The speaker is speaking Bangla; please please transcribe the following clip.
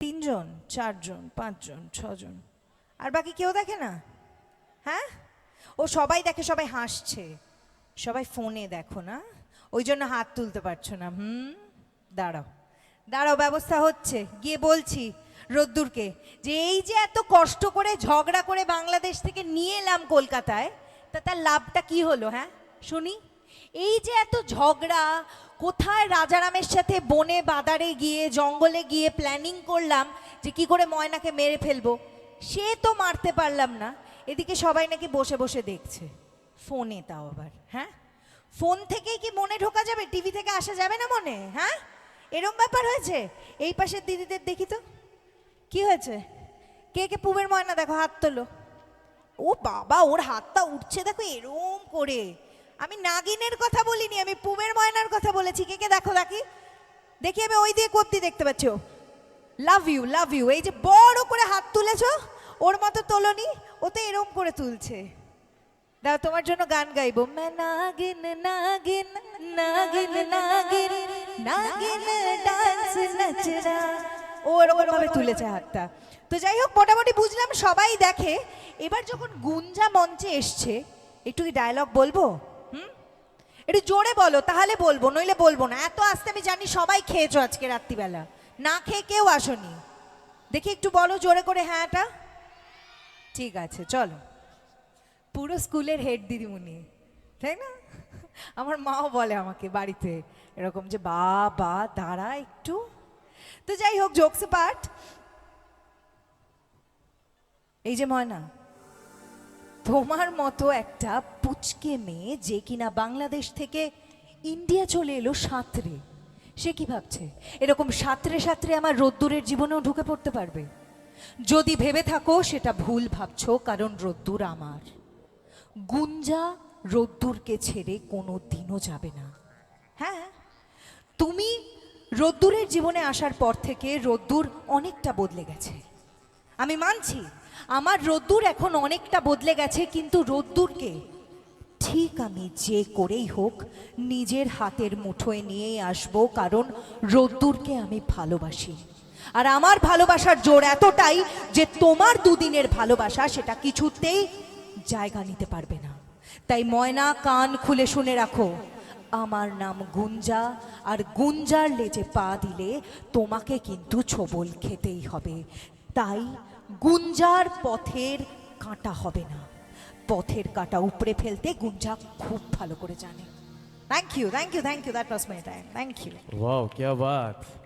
তিনজন, চারজন, পাঁচজন, ছজন। আর বাকি কেউ দেখে না? হ্যাঁ? ও সবাই দেখে, সবাই হাসছে। সবাই ফোনে দেখো না? ওই জন্য হাত তুলতে পারছ না। হুম? দাঁড়াও। দাঁড়াও, ব্যবস্থা হচ্ছে। গিয়ে বলছি রোদ্দুরকে যে এই যে এত কষ্ট করে ঝগড়া করে বাংলাদেশ থেকে নিয়ে এলাম কলকাতায়, তা তার লাভটা কি হলো হ্যাঁ? শুনি। এই যে এত ঝগড়া কোথায় রাজারামের সাথে বনে, বাদারে গিয়ে, জঙ্গলে গিয়ে প্ল্যানিং করলাম যে কি করে ময়নাকে মেরে ফেলব? সে তো মারতে পারলাম না। এদিকে সবাই নাকি বসে বসে দেখছে। ফোনে তাও আবার হ্যাঁ? ফোন থেকেই কি মনে ঢোকা যাবে? টিভি থেকে আসা যাবে না মনে? হ্যাঁ? এরম ব্যাপার হয়েছে? এই পাশের দিদিদের দেখি তো। কি হয়েছে? কে কে পুবের ময়না দেখো, হাত তোলো। ও বাবা, ওর হাতটা উঠছে দেখো এরম করে। আমি নাগিনের কথা বলিনি, আমি পুমের ময়নার কথা বলেছি। কে কে দেখো দেখি? দেখি আমি ওই দিয়ে কবদি দেখতে পাচ্ছ। লাভ ইউ লাভ ইউ এই যে বড় করে হাত তুলেছ, ওর মতো তোলনি, ও তো এরম করে তুলছে। দাও, তোমার জন্য গান গাইবো। নাগিন নাগিন নাগিন নাগিন নাগিন ডান্স নাচরা। ও এরকম ভাবে তুলেছে হাতটা। তো যাই হোক, মোটামুটি বুঝলাম, সবাই দেখে। এবার যখন গুঞ্জা মঞ্চে এসছে, একটু কি ডায়লগ বলব? একটু জোরে বলো, তাহলে বলব, নইলে বলব না। এত আসতে আমি জানি সবাই খেয়েছো আজকে রাত্রিবেলা। না খেয়ে কেউ আসনি। দেখি একটু বলো জোরে করে হ্যাঁটা ঠিক আছে, চলো। পুরো স্কুলের হেড দিদিমণি, তাই না? আমার মাও বলে আমাকে বাড়িতে, এরকম যে বা বা, দাঁড়া একটু। তো যাই হোক জোকসে পার্ট এই যে ময়না তোমার মতো একটা পুচকে মেয়ে যে কিনা বাংলাদেশ থেকে ইন্ডিয়া চলে এলো সাঁতরে। সে কি ভাবছে? এরকম সাঁতরে সাঁতরে আমার রোদ্দুরের জীবনেও ঢুকে পড়তে পারবে? যদি ভেবে থাকো, সেটা ভুল ভাবছ, কারণ রোদ্দুর আমার। গুঞ্জা রোদ্দুরকে ছেড়ে কোনো দিনও যাবে না। হ্যাঁ তুমি রোদ্দুরের জীবনে আসার পর থেকে রোদ্দুর অনেকটা বদলে গেছে। আমি মানছি। আমার রোদ্দুর এখন অনেকটা বদলে গেছে, কিন্তু রোদ্দুরকে ঠিক আমি যে করেই হোক নিজের হাতের মুঠোয় নিয়েই আসব, কারণ রোদ্দুরকে আমি ভালোবাসি। আর আমার ভালোবাসার জোর এতটাই যে তোমার দুদিনের ভালোবাসা সেটা কিছুতেই জায়গা নিতে পারবে না। তাই ময়না, কান খুলে শুনে রাখো, আমার নাম গুঞ্জা, আর গুঞ্জার লেজে পা দিলে তোমাকে কিন্তু ছোবল খেতেই হবে। তাই গুঞ্জার পথের কাঁটা হবে না। পথের কাঁটা উপড়ে ফেলতে গুঞ্জা খুব ভালো করে জানে। Thank you thank you thank you that was my time thank you wow K Baat